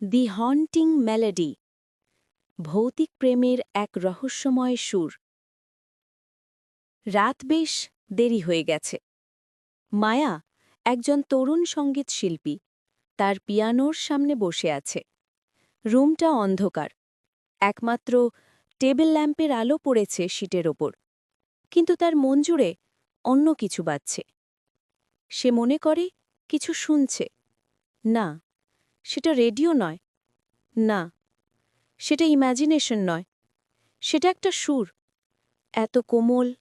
দি haunting melody ভৌতিক প্রেমের এক রহস্যময় সুর। রাত বেশ দেরি হয়ে গেছে। মায়া একজন তরুণ সংগীত শিল্পী, তার পিয়ানোর সামনে বসে আছে। রুমটা অন্ধকার, একমাত্র টেবিল ল্যাম্পের আলো পড়েছে শীটের ওপর, কিন্তু তার মন জুড়ে অন্য কিছু বাজছে। সে মনে করে, কিছু শুনছে। না সেটা রেডিও নয়। না, সেটা ইম্যাজিনেশন নয়। সেটা একটা সুর। এত কোমল,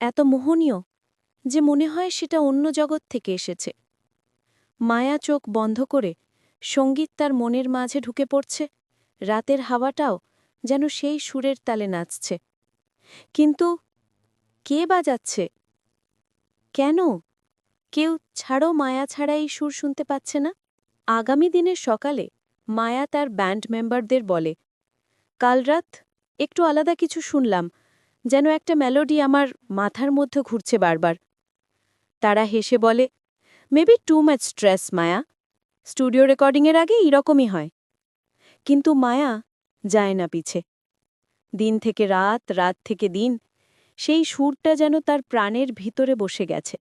এত মোহনীয়, যে মনে হয় সেটা অন্য জগৎ থেকে এসেছে। মায়া চোখ বন্ধ করে সংগীত তার মনের মাঝে ঢুকে পড়ছে, রাতের হাওয়াটাও যেন সেই সুরের তালে নাচছে। কিন্তু কে বাজাচ্ছে? কেন? কেউ ছাড়ো মায়া ছাড়া এই সুর শুনতে পাচ্ছে না? আগামী দিনের সকালে মায়া তার ব্যান্ড মেম্বারদের বলে, কাল রাত একটু আলাদা কিছু শুনলাম, যেন একটা মেলোডি আমার মাথার মধ্যে ঘুরছে বারবার। তারা হেসে বলে, maybe to match stress, Maya. Studio রেকর্ডিংয়ের আগে এরকমই হয়। কিন্তু মায়া যায় না পিছে। দিন থেকে রাত রাত থেকে দিন, সেই সুরটা যেন তার প্রাণের ভিতরে বসে গেছে।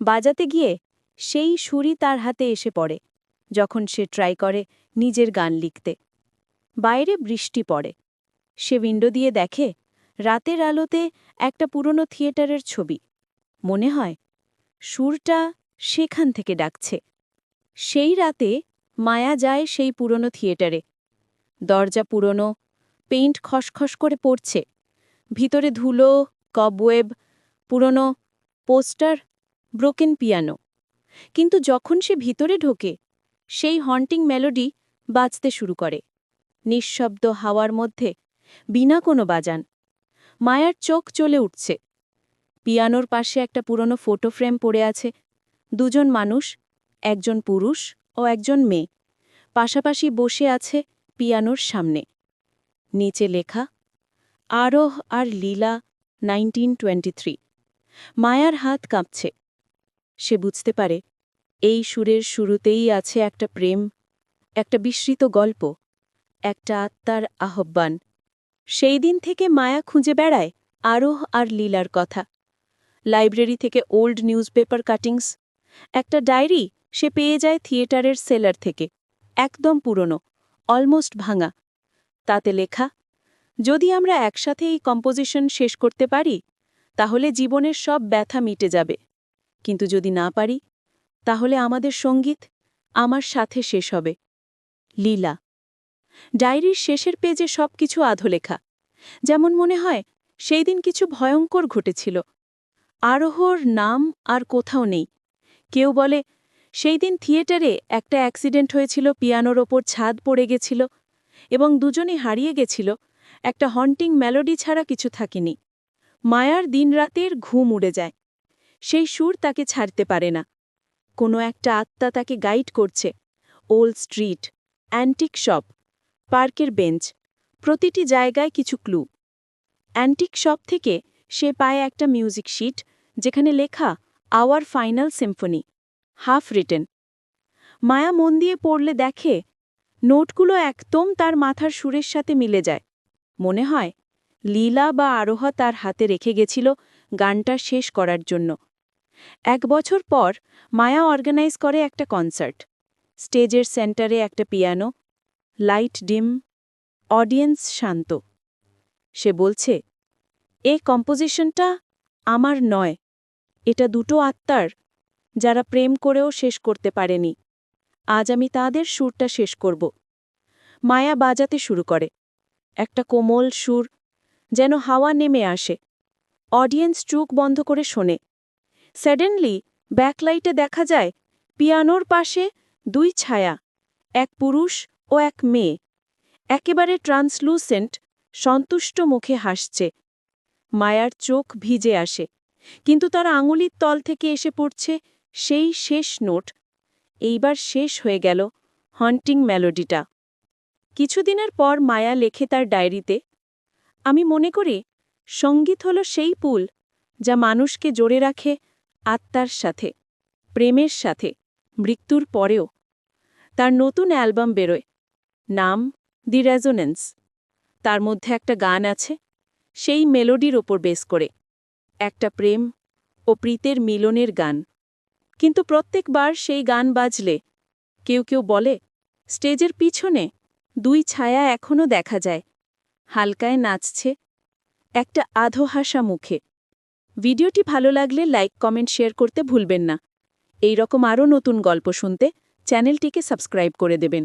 বাজাতে গিয়ে সেই সুরই তার হাতে এসে পড়ে। যখন সে ট্রাই করে নিজের গান লিখতে। বাইরে বৃষ্টি পড়ে। সে উইন্ডো দিয়ে দেখে রাতের আলোতে একটা পুরনো থিয়েটারের ছবি। মনে হয় সুরটা সেখান থেকে ডাকছে। সেই রাতে মায়া যায় সেই পুরনো থিয়েটারে। দরজা পুরনো পেইন্ট খসখস করে পড়ছে। ভিতরে ধুলো কবওয়েব পুরনো পোস্টার ব্রোকেন পিয়ানো কিন্তু যখন সে ভিতরে ঢোকে সেই হন্টিং মেলোডি বাজতে শুরু করে। নিঃশব্দ হাওয়ার মধ্যে বিনা কোনো বাজান, মায়ার চোখ চলে উঠছে। পিয়ানোর পাশে একটা পুরনো ফটো ফ্রেম পড়ে আছে। দুজন মানুষ, একজন পুরুষ ও একজন মেয়ে, পাশাপাশি বসে আছে পিয়ানোর সামনে। নিচে লেখা, আরোহ আর লীলা নাইনটিন মায়ার হাত কাঁপছে। সে বুঝতে পারে এই সুরের শুরুতেই আছে একটা প্রেম, একটা বিস্মৃত গল্প, একটা আত্মার আহ্বান। সেই দিন থেকে মায়া খুঁজে বেড়ায় আরোহ আর লীলার কথা। লাইব্রেরি থেকে ওল্ড নিউজপেপার কাটিংস, একটা ডায়েরি সে পেয়ে যায় থিয়েটারের সেলার থেকে, একদম পুরনো, অলমোস্ট ভাঙা। তাতে লেখা, যদি আমরা একসাথে এই কম্পোজিশন শেষ করতে পারি, তাহলে জীবনের সব ব্যথা মিটে যাবে। কিন্তু যদি না পারি তাহলে আমাদের সংগীত আমার সাথে শেষ হবে। লীলা। ডায়েরির শেষের পেজে সব কিছু আধোলেখা। যেমন মনে হয় সেই দিন কিছু ভয়ঙ্কর ঘটেছিল। আরোহর নাম আর কোথাও নেই। কেউ বলে সেই দিন থিয়েটারে একটা অ্যাক্সিডেন্ট হয়েছিল, পিয়ানোর ওপর ছাদ পড়ে গেছিল এবং দুজনে হারিয়ে গেছিল, একটা হন্টিং মেলোডি ছাড়া কিছু থাকেনি। মায়ার দিনরাতের ঘুম উড়ে যায়। সেই সুর তাকে ছাড়তে পারে না। কোনো একটা আত্মা তাকে গাইড করছে। ওল্ড স্ট্রিট, অ্যান্টিক শপ, পার্কের বেঞ্চ, প্রতিটি জায়গায় কিছু ক্লু। অ্যান্টিক শপ থেকে সে পায় একটা মিউজিক শিট, যেখানে লেখা, our final symphony half written. Maya মন দিয়ে পড়লে দেখে, নোটগুলো একদম তার মাথার সুরের সাথে মিলে যায়। মনে হয়, লীলা বা আরোহা তার হাতে রেখে গেছিল গানটা শেষ করার জন্য। এক বছর পর মায়া অর্গানাইজ করে একটা কনসার্ট। স্টেজের সেন্টারে একটা পিয়ানো, লাইট ডিম, অডিয়েন্স শান্ত। সে বলছে, এ কম্পোজিশনটা আমার নয়। এটা দুটো আত্মার যারা প্রেম করেও শেষ করতে পারেনি। আজ আমি তাদের সুরটা শেষ করব। মায়া বাজাতে শুরু করে। একটা কোমল সুর যেন হাওয়া নেমে আসে। অডিয়েন্স চোখ বন্ধ করে শোনে। স্যাডেনলি ব্যাকলাইটে দেখা যায় পিয়ানোর পাশে দুই ছায়া, এক পুরুষ ও এক মেয়ে। একেবারে ট্রান্সলুসেন্ট সন্তুষ্ট মুখে হাসছে। মায়ার চোখ ভিজে আসে, কিন্তু তার আঙুলির তল থেকে এসে পড়ছে সেই শেষ নোট। এইবার শেষ হয়ে গেল হন্টিং মেলোডিটা কিছুদিনের পর মায়া লেখে তার ডায়েরিতে, আমি মনে করি সংগীত হল সেই পুল যা মানুষকে জোরে রাখে আত্মার সাথে, প্রেমের সাথে, মৃত্যুর পরেও। তার নতুন অ্যালবাম বেরোয়। নাম, দি রেজোনেন্স। তার মধ্যে একটা গান আছে, সেই মেলোডির ওপর বেস করে। একটা প্রেম ও প্রীতের মিলনের গান। কিন্তু প্রত্যেকবার সেই গান বাজলে, কেউ কেউ বলে, স্টেজের পিছনে দুই ছায়া এখনও দেখা যায়। হালকায় নাচছে, একটা আধোহাসা মুখে। ভিডিওটি ভালো লাগলে লাইক, কমেন্ট, শেয়ার করতে ভুলবেন না। এই রকম আরও নতুন গল্প শুনতে চ্যানেলটিকে সাবস্ক্রাইব করে দেবেন।